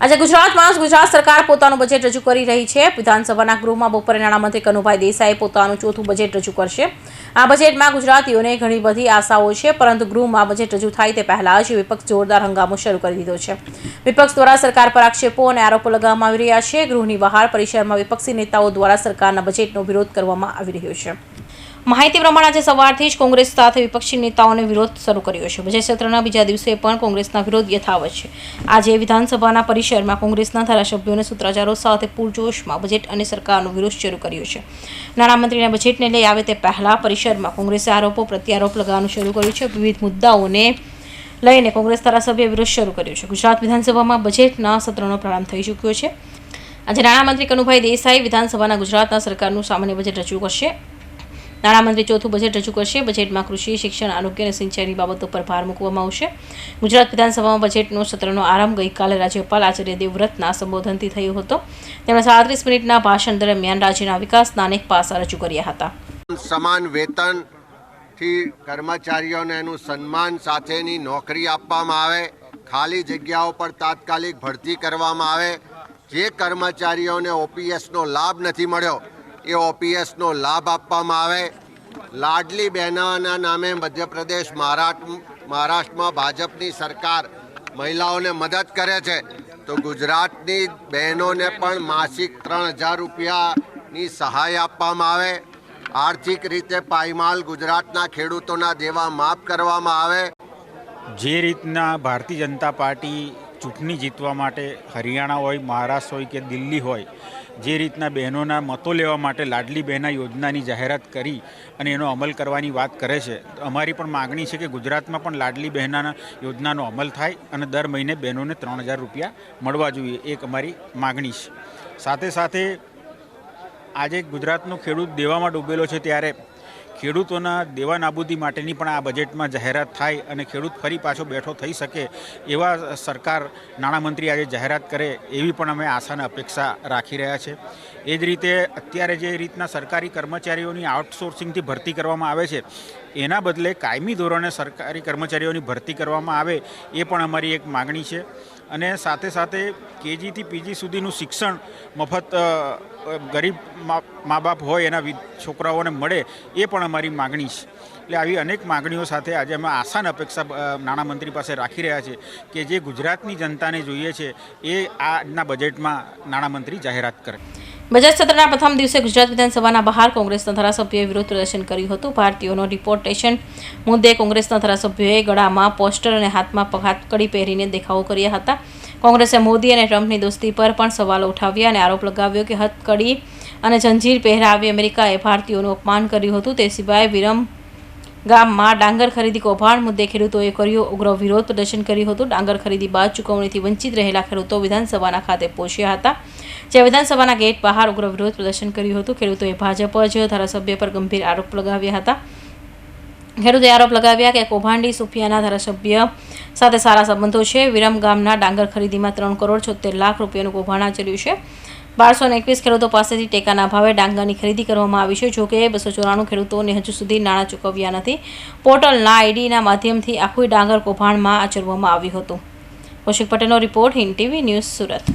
આજે ગુજરાતમાં ગુજરાત સરકાર પોતાનું બજેટ રજૂ કરી રહી છે. વિધાનસભાના ગૃહમાં બપોરે નાણામંત્રી કનુભાઈ દેસાઈ પોતાનું ચોથું બજેટ રજૂ કરશે. આ બજેટમાં ગુજરાતીઓને ઘણી બધી આશાઓ છે, પરંતુ ગૃહમાં બજેટ રજૂ થાય તે પહેલાં જ વિપક્ષ જોરદાર હંગામો શરૂ કરી દીધો છે. વિપક્ષ દ્વારા સરકાર પર આક્ષેપો અને આરોપો લગાવવામાં આવી રહ્યા છે. ગૃહની બહાર પરિસરમાં વિપક્ષી નેતાઓ દ્વારા સરકારના બજેટનો વિરોધ કરવામાં આવી રહ્યો છે. માહિતી પ્રમાણે આજે સવારથી જ કોંગ્રેસ સાથે વિપક્ષી નેતાઓને વિરોધ શરૂ કર્યો છે. બજેટ સત્રના બીજા દિવસે પણ કોંગ્રેસના વિરોધ યથાવત છે. આજે વિધાનસભાના પરિસરમાં કોંગ્રેસના ધારાસભ્યોને સૂત્રાચારો સાથે પૂરજોશમાં બજેટ અને સરકારનો વિરોધ શરૂ કર્યો છે. નાણામંત્રીના બજેટને લઈ આવે તે પહેલા પરિસરમાં કોંગ્રેસે આરોપો પ્રત્યારોપ લગાવવાનું શરૂ કર્યું છે. વિવિધ મુદ્દાઓને લઈને કોંગ્રેસ ધારાસભ્ય વિરોધ શરૂ કર્યો છે. ગુજરાત વિધાનસભામાં બજેટના સત્રનો પ્રારંભ થઈ ચૂક્યો છે. આજે નાણામંત્રી કનુભાઈ દેસાઈ વિધાનસભાના ગુજરાતના સરકારનું સામાન્ય બજેટ રજૂ કરશે. નાણામંત્રી ચોથું બજેટ રજૂ કરશે. બજેટમાં કૃષિ, શિક્ષણ, આરોગ્ય અને સિંચાઈની બાબતો પર ભાર મૂકવામાં આવશે. ગુજરાત વિધાનસભામાં બજેટનો સત્રનો આરંભ ગઈકાલે રાજ્યપાલ આચાર્ય દેવવ્રતના સંબોધનથી થયો હતો. તેમણે સાડત્રીસ મિનિટના ભાષણ દરમિયાન રાજ્યના વિકાસના અનેક પાસા રજૂ કર્યા હતા. સમાન વેતનથી કર્મચારીઓને એનું સન્માન સાથેની નોકરી આપવામાં આવે, ખાલી જગ્યાઓ પર તાત્કાલિક ભરતી કરવામાં આવે. જે કર્મચારીઓને ઓપીએસનો લાભ નથી મળ્યો એ ઓપીએસનો લાભ આપવામાં આવે. લાડલી બહેનોના નામે મધ્યપ્રદેશ મહારાષ્ટ્ર મહારાષ્ટ્રમાં ભાજપની સરકાર મહિલાઓને મદદ કરે છે. તો ગુજરાતની બહેનોને પણ માસિક ત્રણ હજાર રૂપિયાની સહાય આપવામાં આવે. આર્થિક રીતે પાયમાલ ગુજરાતના ખેડૂતોના દેવા માફ કરવામાં આવે. જે રીતના ભારતીય જનતા પાર્ટી ચૂંટણી જીતવા માટે હરિયાણા હોય, મહારાષ્ટ્ર હોય કે દિલ્હી હોય, જે રીતના બહેનોના મતો લેવા માટે લાડલી બહેના યોજનાની જાહેરાત કરી અને એનો અમલ કરવાની વાત કરે છે. અમારી પણ માગણી છે કે ગુજરાતમાં પણ લાડલી બહેનાના યોજનાનો અમલ થાય અને દર મહિને બહેનોને ત્રણ હજાર રૂપિયા મળવા જોઈએ, એક અમારી માગણી છે. સાથે સાથે આજે ગુજરાતનો ખેડૂત દેવામાં ડૂબેલો છે ત્યારે ખેડૂતોના દેવા નાબૂદી માટેની પણ આ બજેટમાં જાહેરાત થાય અને ખેડૂત ફરી પાછો બેઠો થઈ શકે એવા સરકાર નાણામંત્રી આજે જાહેરાત કરે એવી પણ અમે આશાને અપેક્ષા રાખી રહ્યા છે. એ જ રીતે અત્યારે જે રીતના સરકારી કર્મચારીઓની આઉટસોર્સિંગથી ભરતી કરવામાં આવે છે, એના બદલે કાયમી ધોરણે સરકારી કર્મચારીઓની ભરતી કરવામાં આવે એ પણ અમારી એક માગણી છે. અને સાથે સાથે કેજીથી પીજી સુધીનું શિક્ષણ મફત ગરીબ મા બાપ હોય એના છોકરાઓને મળે એ પણ અમારી માગણી છે. એટલે આવી અનેક માગણીઓ સાથે આજે અમે આસાન અપેક્ષા નાણામંત્રી પાસે રાખી રહ્યા છે કે જે ગુજરાતની જનતાને જોઈએ છે એ આજના બજેટમાં નાણામંત્રી જાહેરાત કરે. બજેટ સત્રના પ્રથમ દિવસે ગુજરાત વિધાનસભાના બહાર કોંગ્રેસના ધારાસભ્યોએ વિરોધ પ્રદર્શન કર્યું હતું. ભારતીયોનો ડિપોર્ટેશન મુદ્દે કોંગ્રેસના ધારાસભ્યોએ ગળામાં પોસ્ટર અને હાથમાં હાથકડી પહેરીને દેખાવો કર્યા હતા. કોંગ્રેસે મોદી અને ટ્રમ્પની દોસ્તી પર પણ સવાલો ઉઠાવ્યા અને આરોપ લગાવ્યો કે હથકડી અને જંજીર પહેરાવી અમેરિકાએ ભારતીયોનું અપમાન કર્યું હતું. તે સિવાય વિરમ ગામમાં ડાંગર ખરીદી કૌભાંડ મુદ્દે ખેડૂતોએ કર્યો ઉગ્ર વિરોધ પ્રદર્શન કર્યું હતું. ડાંગર ખરીદી બાદ ચૂકવણીથી વંચિત રહેલા ખેડૂતો વિધાનસભાના ખાતે પહોંચ્યા હતા જે વિધાનસભાના ગેટ બહાર ઉગ્ર વિરોધ પ્રદર્શન કર્યું હતું. ખેડૂતોએ ભાજપ જ ધારાસભ્ય પર ગંભીર આરોપ લગાવ્યા હતા. ખેડૂતોએ આરોપ લગાવ્યા કે કૌભાંડી સુફિયાના ધારાસભ્ય સાથે સારા સંબંધો છે. વિરમ ગામના ડાંગર ખરીદીમાં ત્રણ કરોડ છોતેર લાખ રૂપિયાનું કૌભાંડ આચર્યું છે. બારસો એકવીસ ખેડૂતો પાસેથી ટેકાના ભાવે ડાંગરની ખરીદી કરવામાં આવી છે જોકે બસો ચોરાણું ખેડૂતોને હજુ સુધી નાણાં ચૂકવ્યા નથી. પોર્ટલના આઈડીના માધ્યમથી આખું ડાંગર કૌભાંડમાં આચરવામાં આવ્યું હતું. કૌશિક પટેલનો report Hind TV news Surat.